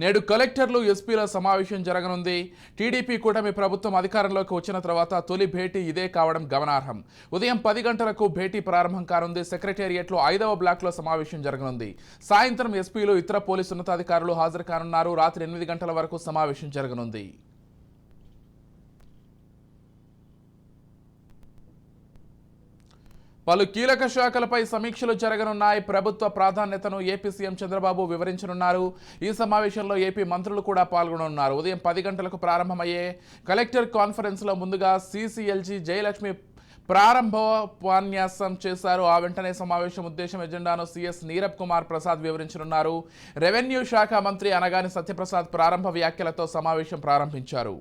నేడు కలెక్టర్లు ఎస్పీల సమావేశం జరగనుంది. టీడీపీ కూటమి ప్రభుత్వం అధికారంలోకి వచ్చిన తర్వాత తొలి భేటీ ఇదే కావడం గమనార్హం. ఉదయం పది గంటలకు భేటీ ప్రారంభం కానుంది. సెక్రటేరియట్లో ఐదవ బ్లాక్లో సమావేశం జరగనుంది. సాయంత్రం ఎస్పీలు ఇతర పోలీసు ఉన్నతాధికారులు హాజరు కానున్నారు. రాత్రి ఎనిమిది గంటల వరకు సమావేశం జరగనుంది. పలు కీలక శాఖలపై సమీక్షలు జరగనున్నాయి. ప్రభుత్వ ప్రాధాన్యతను ఏపీ సీఎం చంద్రబాబు వివరించనున్నారు. ఈ సమావేశంలో ఏపీ మంత్రులు కూడా పాల్గొనున్నారు ఉదయం పది గంటలకు ప్రారంభమయ్యే కలెక్టర్ కాన్ఫరెన్స్లో ముందుగా సీసీఎల్జీ జయలక్ష్మి ప్రారంభోపన్యాసం చేశారు. ఆ వెంటనే సమావేశం ఉద్దేశం ఎజెండాను సీఎస్ నీరబ్ కుమార్ ప్రసాద్ వివరించనున్నారు. రెవెన్యూ శాఖ మంత్రి అనగాని సత్యప్రసాద్ ప్రారంభ వ్యాఖ్యలతో సమావేశం ప్రారంభించారు.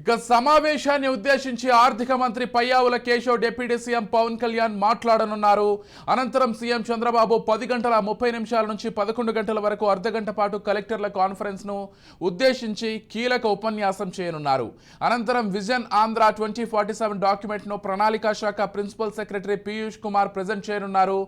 ఇక సమావేశాన్ని ఉద్దేశించి ఆర్థిక మంత్రి పయ్యావుల కేశవ్ డిప్యూటీ సీఎం పవన్ కళ్యాణ్ మాట్లాడనున్నారు. అనంతరం సీఎం చంద్రబాబు పది గంటల ముప్పై నిమిషాల నుంచి పదకొండు గంటల వరకు అర్ధగంట పాటు కలెక్టర్ల కాన్ఫరెన్స్ను ఉద్దేశించి కీలక ఉపన్యాసం చేయనున్నారు. అనంతరం vision Andhra twenty forty seven డాక్యుమెంట్ను ప్రణాళికా శాఖ principal secretary Piyush Kumar present చేయనున్నారు.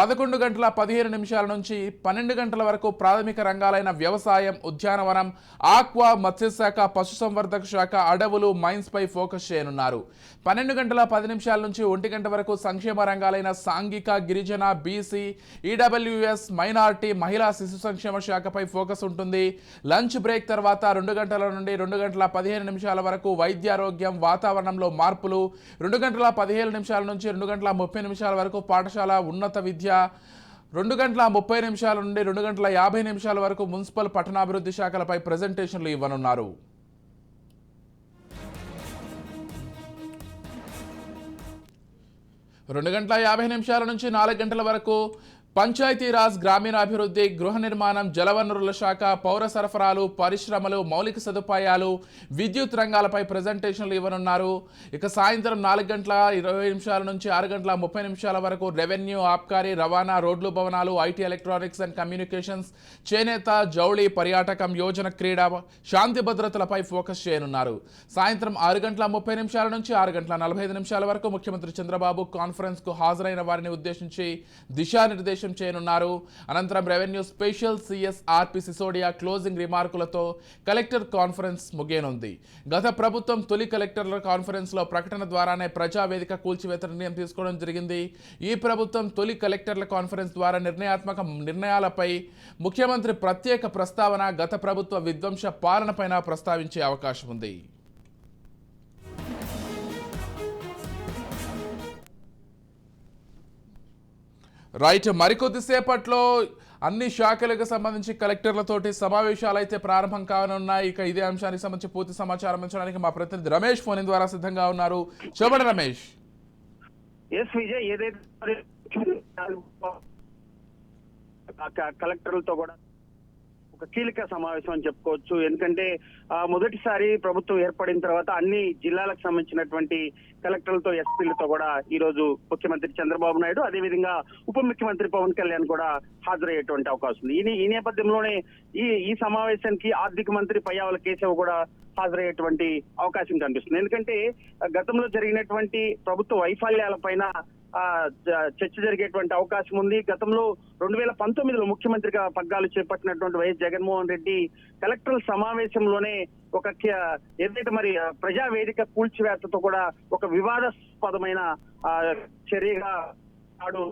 పదకొండు గంటల పదిహేను నిమిషాల నుంచి పన్నెండు గంటల వరకు ప్రాథమిక రంగాలైన వ్యవసాయం ఉద్యానవనం ఆక్వా మత్స్యశాఖ పశుసంవర్ధక శాఖ అడవులు మైన్స్పై ఫోకస్ చేయనున్నారు. పన్నెండు గంటల పది నిమిషాల నుంచి ఒంటి గంట వరకు సంక్షేమ రంగాలైన సాంఘిక గిరిజన బీసీ ఈడబ్ల్యూఎస్ మైనారిటీ మహిళా శిశు సంక్షేమ శాఖపై ఫోకస్ ఉంటుంది. లంచ్ బ్రేక్ తర్వాత రెండు గంటల నుండి రెండు గంటల పదిహేను నిమిషాల వరకు వైద్యారోగ్యం వాతావరణంలో మార్పులు రెండు గంటల పదిహేను నిమిషాల నుంచి రెండు గంటల ముప్పై నిమిషాల వరకు పాఠశాల ఉన్నత విద్య రెండు గంటల ముప్పై నిమిషాల నుండి రెండు గంటల యాభై నిమిషాల వరకు మున్సిపల్ పట్టణాభివృద్ధి శాఖలపై ప్రజెంటేషన్లు ఇవ్వనున్నారు. రెండు గంటల యాభై నిమిషాల నుంచి నాలుగు గంటల వరకు పంచాయతీరాజ్ గ్రామీణాభివృద్ధి గృహ నిర్మాణం జలవనరుల శాఖ పౌర సరఫరాలు పరిశ్రమలు మౌలిక సదుపాయాలు విద్యుత్ రంగాలపై ప్రజెంటేషన్లు ఇవ్వనున్నారు. ఇక సాయంత్రం నాలుగు గంటల ఇరవై నిమిషాల నుంచి ఆరు గంటల ముప్పై నిమిషాల వరకు రెవెన్యూ ఆబ్కారీ రవాణా రోడ్లు భవనాలు ఐటీ ఎలక్ట్రానిక్స్ అండ్ కమ్యూనికేషన్స్ చేనేత జౌళి పర్యాటకం యోజన క్రీడ శాంతి భద్రతలపై ఫోకస్ చేయనున్నారు. సాయంత్రం ఆరు గంటల ముప్పై నిమిషాల నుంచి ఆరు గంటల నలభై ఐదు నిమిషాల వరకు ముఖ్యమంత్రి చంద్రబాబు కాన్ఫరెన్స్కు హాజరైన వారిని ఉద్దేశించి దిశానిర్దేశం చేయనున్నారు. అనంతరం revenue special CS RP Sisodia closing రిమార్కులతో collector conference ముగియనుంది. గత ప్రభుత్వం తొలి కలెక్టర్ల కాన్ఫరెన్స్లో ప్రకటన ద్వారానే ప్రజావేదిక కూల్చివేత నిర్ణయం తీసుకోవడం జరిగింది. ఈ ప్రభుత్వం తొలి కలెక్టర్ల కాన్ఫరెన్స్ ద్వారా నిర్ణయాత్మక నిర్ణయాలపై ముఖ్యమంత్రి ప్రత్యేక ప్రస్తావన గత ప్రభుత్వ విధ్వంస పాలనపైన ప్రస్తావించే అవకాశం ఉంది రైట్ మరికొద్దిసేపట్లో అన్ని శాఖలకు సంబంధించి కలెక్టర్లతోటి సమావేశాలు అయితే ప్రారంభం కానున్నాయి. ఇక ఇదే అంశానికి సంబంధించి పూర్తి సమాచారం ఇచ్చడానికి మా ప్రతినిధి రమేష్ ఫోన్ ద్వారా సిద్ధంగా ఉన్నారు. చెప్పండి రమేష్. ఎస్ విజయ్ ఏదైతే కలెక్టర్లతో కూడా ఒక కీలక సమావేశం అని చెప్పుకోవచ్చు. ఎందుకంటే మొదటిసారి ప్రభుత్వం ఏర్పడిన తర్వాత అన్ని జిల్లాలకు సంబంధించినటువంటి కలెక్టర్లతో ఎస్పీలతో కూడా ఈ రోజు ముఖ్యమంత్రి చంద్రబాబు నాయుడు అదేవిధంగా ఉప ముఖ్యమంత్రి పవన్ కళ్యాణ్ కూడా హాజరయ్యేటువంటి అవకాశం ఉంది. ఈ ఈ నేపథ్యంలోనే ఈ ఈ సమావేశానికి ఆర్థిక మంత్రి పయ్యావల కేశవ్ కూడా హాజరయ్యేటువంటి అవకాశం కనిపిస్తుంది. ఎందుకంటే గతంలో జరిగినటువంటి ప్రభుత్వ వైఫల్యాల పైన చర్చ జరిగేటువంటి అవకాశం ఉంది. గతంలో రెండు వేల పంతొమ్మిదిలో ముఖ్యమంత్రిగా పగ్గాలు చేపట్టినటువంటి వైఎస్ జగన్మోహన్ రెడ్డి కలెక్టర్ల సమావేశంలోనే ఒక ఏదైతే మరి ప్రజావేదిక ప్రజా వేదిక కూల్చివేతతో కూడా ఒక వివాదాస్పదమైన చర్యగా నాడు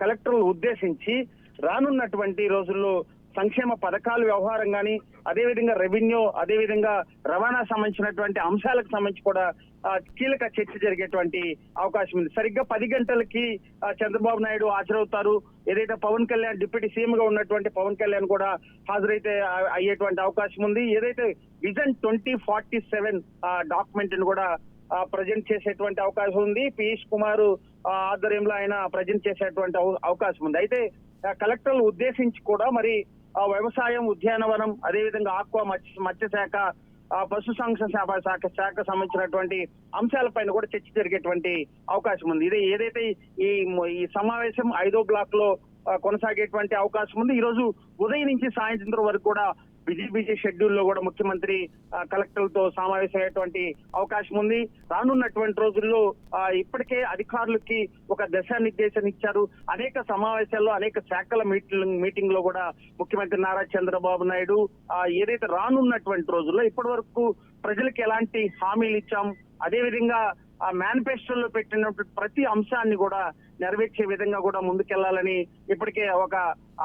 కలెక్టర్లు ఉద్దేశించి రానున్నటువంటి రోజుల్లో సంక్షేమ పథకాలు వ్యవహారం కానీ అదేవిధంగా రెవెన్యూ అదేవిధంగా రవాణా సంబంధించినటువంటి అంశాలకు సంబంధించి కూడా కీలక చర్చ జరిగేటువంటి అవకాశం ఉంది. సరిగ్గా పది గంటలకి చంద్రబాబు నాయుడు హాజరవుతారు. ఏదైతే పవన్ కళ్యాణ్ డిప్యూటీ సీఎం గా ఉన్నటువంటి పవన్ కళ్యాణ్ కూడా హాజరైతే అయ్యేటువంటి అవకాశం ఉంది. ఏదైతే విజన్ ట్వంటీ ఫార్టీ సెవెన్ డాక్యుమెంట్ని కూడా ప్రజెంట్ చేసేటువంటి అవకాశం ఉంది. పీయూష్ కుమార్ ఆధ్వర్యంలో ఆయన ప్రజెంట్ చేసేటువంటి అవకాశం ఉంది. అయితే కలెక్టర్లు ఉద్దేశించి కూడా మరి వ్యవసాయం ఉద్యానవనం అదేవిధంగా ఆక్వా మత్స్య మత్స్యశాఖ పశు సంక్షేమ శాఖ శాఖ శాఖ సంబంధించినటువంటి అంశాలపైన కూడా చర్చ జరిగేటువంటి అవకాశం ఉంది. ఇది ఏదైతే ఈ ఈ సమావేశం ఐదో బ్లాక్లో కొనసాగేటువంటి అవకాశం ఉంది ఈ రోజు ఉదయం నుంచి సాయంత్రం వరకు కూడా బిజీ బిజీ షెడ్యూల్లో కూడా ముఖ్యమంత్రి కలెక్టర్లతో కలెక్టర్లతో సమావేశమయ్యేటువంటి అవకాశం ఉంది. రానున్నటువంటి రోజుల్లో ఇప్పటికే అధికారులకి ఒక దిశానిర్దేశం ఇచ్చారు. అనేక సమావేశాల్లో అనేక శాఖల మీటింగ్ మీటింగ్లో కూడా ముఖ్యమంత్రి నారా చంద్రబాబు నాయుడు ఏదైతే రానున్నటువంటి రోజుల్లో ఇప్పటి వరకు ప్రజలకు ఎలాంటి హామీలు ఇచ్చాం అదే విధంగా ఆ మేనిఫెస్టోలో పెట్టినటువంటి ప్రతి అంశాన్ని కూడా నెరవేర్చే విధంగా కూడా ముందుకెళ్ళాలని ఇప్పటికే ఒక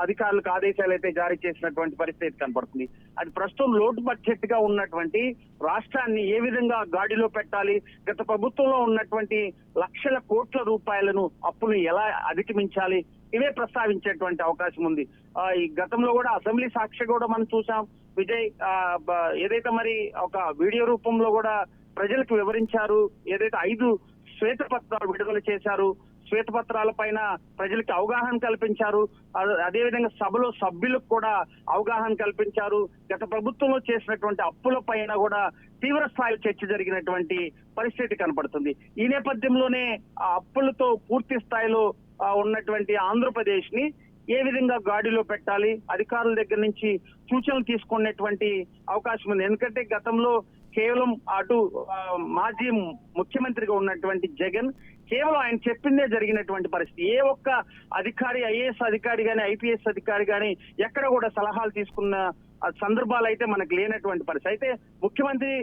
అధికారులకు ఆదేశాలు అయితే జారీ చేసినటువంటి పరిస్థితి కనపడుతుంది. అది ప్రస్తుతం లోటు బడ్జెట్గా ఉన్నటువంటి రాష్ట్రాన్ని ఏ విధంగా గాడిలో పెట్టాలి గత ప్రభుత్వంలో ఉన్నటువంటి లక్షల కోట్ల రూపాయలను అప్పులు ఎలా అధిగమించాలి ఇవే ప్రస్తావించేటువంటి అవకాశం ఉంది. ఈ గతంలో కూడా అసెంబ్లీ సాక్షి కూడా మనం చూసాం. విజయ్ ఏదైతే మరి ఒక వీడియో రూపంలో కూడా ప్రజలకు వివరించారు ఏదైతే ఐదు శ్వేతపత్రాలు విడుదల చేశారు శ్వేతపత్రాల పైన ప్రజలకు అవగాహన కల్పించారు అదేవిధంగా సభలో సభ్యులకు కూడా అవగాహన కల్పించారు గత ప్రభుత్వంలో చేసినటువంటి అప్పుల పైన కూడా తీవ్ర స్థాయి చర్చ జరిగినటువంటి పరిస్థితి కనపడుతుంది. ఈ నేపథ్యంలోనే ఆ అప్పులతో పూర్తి స్థాయిలో ఉన్నటువంటి ఆంధ్రప్రదేశ్ని ఏ విధంగా గాడిలో పెట్టాలి అధికారుల దగ్గర నుంచి సూచనలు తీసుకునేటువంటి అవకాశం ఉంది. ఎందుకంటే గతంలో కేవలం అటు మాజీ ముఖ్యమంత్రిగా ఉన్నటువంటి జగన్ కేవలం ఆయన చెప్పిందే జరిగినటువంటి పరిస్థితి. ఏ ఒక్క అధికారి ఐఏఎస్ అధికారి కానీ ఐపీఎస్ అధికారి కానీ ఎక్కడ కూడా సలహాలు తీసుకున్న సందర్భాలు అయితే మనకు లేనటువంటి పరిస్థితి. అయితే ముఖ్యమంత్రి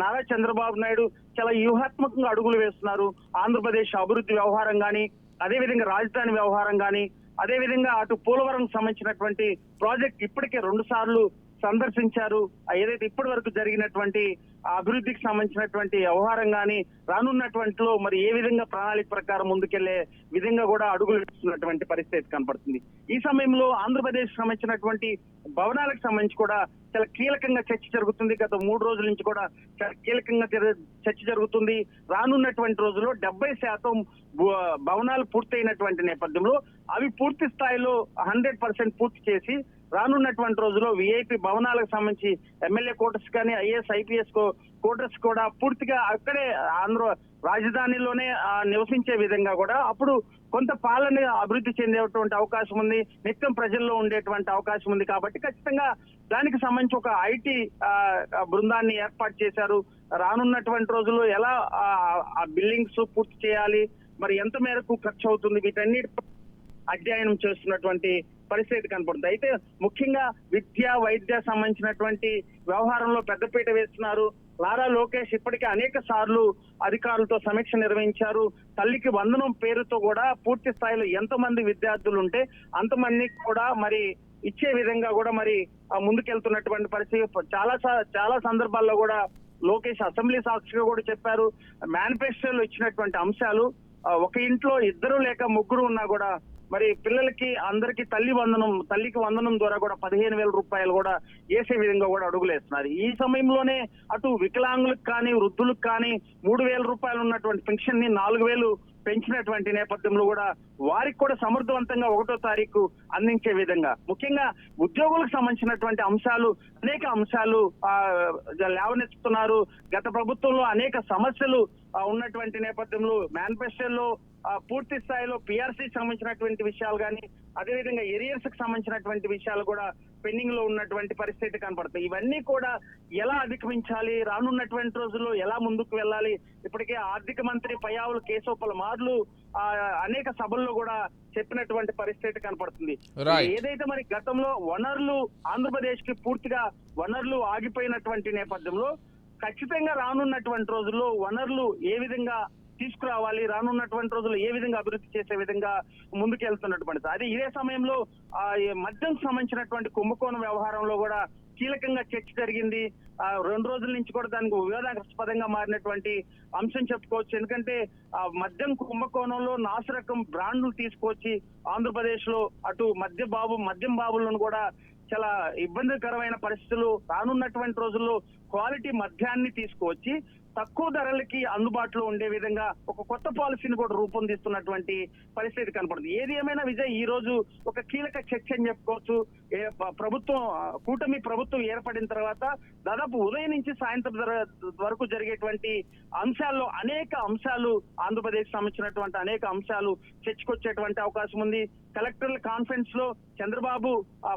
నారా చంద్రబాబు నాయుడు చాలా వ్యూహాత్మకంగా అడుగులు వేస్తున్నారు. ఆంధ్రప్రదేశ్ అభివృద్ధి వ్యవహారం కానీ అదేవిధంగా రాజధాని వ్యవహారం కానీ అదేవిధంగా అటు పోలవరం సంబంధించినటువంటి ప్రాజెక్ట్ ఇప్పటికే రెండు సార్లు సందర్శించారు. ఏదైతే ఇప్పటి వరకు జరిగినటువంటి అభివృద్ధికి సంబంధించినటువంటి వ్యవహారం కానీ రానున్నటువంటిలో మరి ఏ విధంగా ప్రణాళిక ప్రకారం ముందుకెళ్ళే విధంగా కూడా అడుగులు ఇస్తున్నటువంటి పరిస్థితి కనపడుతుంది. ఈ సమయంలో ఆంధ్రప్రదేశ్ సంబంధించినటువంటి భవనాలకు సంబంధించి కూడా చాలా కీలకంగా చర్చ జరుగుతుంది. గత మూడు రోజుల నుంచి కూడా చాలా కీలకంగా చర్చ జరుగుతుంది. రానున్నటువంటి రోజుల్లో డెబ్బై శాతం భవనాలు పూర్తయినటువంటి నేపథ్యంలో అవి పూర్తి స్థాయిలో హండ్రెడ్ పర్సెంట్ పూర్తి చేసి రానున్నటువంటి రోజుల్లో విఐపి భవనాలకు సంబంధించి ఎమ్మెల్యే కోటర్స్ కానీ ఐఏఎస్ ఐపీఎస్ కోటర్స్ కూడా పూర్తిగా అక్కడే ఆంధ్ర రాజధానిలోనే నివసించే విధంగా కూడా అప్పుడు కొంత పాలన అభివృద్ధి చెందేటువంటి అవకాశం ఉంది. నిత్యం ప్రజల్లో ఉండేటువంటి అవకాశం ఉంది కాబట్టి ఖచ్చితంగా దానికి సంబంధించి ఒక ఐటీ బృందాన్ని ఏర్పాటు చేశారు. రానున్నటువంటి రోజుల్లో ఎలా ఆ, ఆ బిల్డింగ్స్ పూర్తి చేయాలి? మరి ఎంత మేరకు ఖర్చు అవుతుంది వీటన్నిటి అధ్యయనం చేస్తున్నటువంటి పరిస్థితి కనపడుతుంది. అయితే ముఖ్యంగా విద్య వైద్య సంబంధించినటువంటి వ్యవహారంలో పెద్దపీట వేస్తున్నారు. లారా లోకేష్ ఇప్పటికే అనేక సార్లు అధికారులతో సమీక్ష నిర్వహించారు. తల్లికి వందనం పేరుతో కూడా పూర్తి స్థాయిలో ఎంతమంది విద్యార్థులు ఉంటే అంతమందికి కూడా మరి ఇచ్చే విధంగా కూడా మరి ముందుకెళ్తున్నటువంటి పరిస్థితి. చాలా చాలా సందర్భాల్లో కూడా లోకేష్ అసెంబ్లీ సాక్షిగా కూడా చెప్పారు. మేనిఫెస్టోలో ఇచ్చినటువంటి అంశాలు ఒక ఇంట్లో ఇద్దరు లేక ముగ్గురు ఉన్నా కూడా మరి పిల్లలకి అందరికి తల్లి వందనం తల్లికి వందనం ద్వారా కూడా పదిహేను వేల రూపాయలు కూడా వేసే విధంగా కూడా అడుగులేస్తున్నారు. ఈ సమయంలోనే అటు వికలాంగులకు కానీ వృద్ధులకు కానీ మూడు వేల రూపాయలు ఉన్నటువంటి పెన్షన్ని నాలుగు వేలు పెంచినటువంటి నేపథ్యంలో కూడా వారికి కూడా సమర్థవంతంగా ఒకటో తారీఖు అందించే విధంగా. ముఖ్యంగా ఉద్యోగులకు సంబంధించినటువంటి అంశాలు అనేక అంశాలు లేవనెత్తుతున్నారు. గత ప్రభుత్వంలో అనేక సమస్యలు ఉన్నటువంటి నేపథ్యంలో మేనిఫెస్టోలో పూర్తి స్థాయిలో పిఆర్సీ సంబంధించినటువంటి విషయాలు కానీ అదేవిధంగా ఎరియర్స్కి సంబంధించినటువంటి విషయాలు కూడా పెండింగ్లో ఉన్నటువంటి పరిస్థితి కనపడుతుంది ఇవన్నీ కూడా ఎలా అధిగమించాలి రానున్నటువంటి రోజుల్లో ఎలా ముందుకు వెళ్ళాలి ఇప్పటికే ఆర్థిక మంత్రి పయ్యావుల కేశవపల మార్లు ఆ, అనేక సభల్లో కూడా చెప్పినటువంటి పరిస్థితి కనపడుతుంది. ఏదైతే మరి గతంలో వనరులు ఆంధ్రప్రదేశ్కి పూర్తిగా వనరులు ఆగిపోయినటువంటి నేపథ్యంలో ఖచ్చితంగా రానున్నటువంటి రోజుల్లో వనరులు ఏ విధంగా తీసుకురావాలి రానున్నటువంటి రోజుల్లో ఏ విధంగా అభివృద్ధి చేసే విధంగా ముందుకెళ్తున్నటువంటిది అది ఇదే సమయంలో ఆ మద్యం సంబంధించినటువంటి కుంభకోణం వ్యవహారంలో కూడా కీలకంగా చర్చ జరిగింది. ఆ రెండు రోజుల నుంచి కూడా దానికి వివాదాస్పదంగా మారినటువంటి అంశం చెప్పుకోవచ్చు. ఎందుకంటే ఆ మద్యం కుంభకోణంలో నాసిరకం బ్రాండ్లు తీసుకొచ్చి ఆంధ్రప్రదేశ్లో అటు మద్య బాబు మద్యం బాబులను కూడా చాలా ఇబ్బందికరమైన పరిస్థితులు రానున్నటువంటి రోజుల్లో క్వాలిటీ మద్యాన్ని తీసుకువచ్చి తక్కువ ధరలకి అందుబాటులో ఉండే విధంగా ఒక కొత్త పాలసీని కూడా రూపొందిస్తున్నటువంటి పరిస్థితి కనపడుతుంది. ఏది ఏమైనా విజయ్ ఈ రోజు ఒక కీలక చర్చ అని చెప్పుకోవచ్చు. ఏ ప్రభుత్వం కూటమి ప్రభుత్వం ఏర్పడిన తర్వాత దాదాపు ఉదయం నుంచి సాయంత్రం వరకు జరిగేటువంటి అంశాల్లో అనేక అంశాలు ఆంధ్రప్రదేశ్ సంబంధించినటువంటి అనేక అంశాలు చర్చకొచ్చేటువంటి అవకాశం ఉంది. కలెక్టర్ల కాన్ఫరెన్స్లో చంద్రబాబు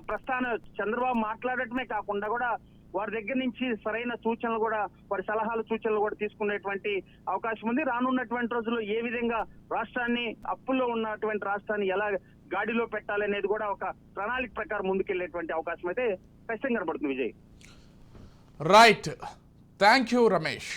ప్రస్థాన చంద్రబాబు మాట్లాడటమే కాకుండా కూడా వారి దగ్గర నుంచి సరైన సూచనలు కూడా వారి సలహాలు సూచనలు కూడా తీసుకునేటువంటి అవకాశం ఉంది. రానున్నటువంటి రోజుల్లో ఏ విధంగా రాష్ట్రాన్ని అప్పుల్లో ఉన్నటువంటి రాష్ట్రాన్ని ఎలా గాడిలో పెట్టాలనేది కూడా ఒక ప్రణాళిక ప్రకారం ముందుకెళ్ళేటువంటి అవకాశం అయితే ఖచ్చితంగా కనబడుతుంది Vijay. Right thank you Ramesh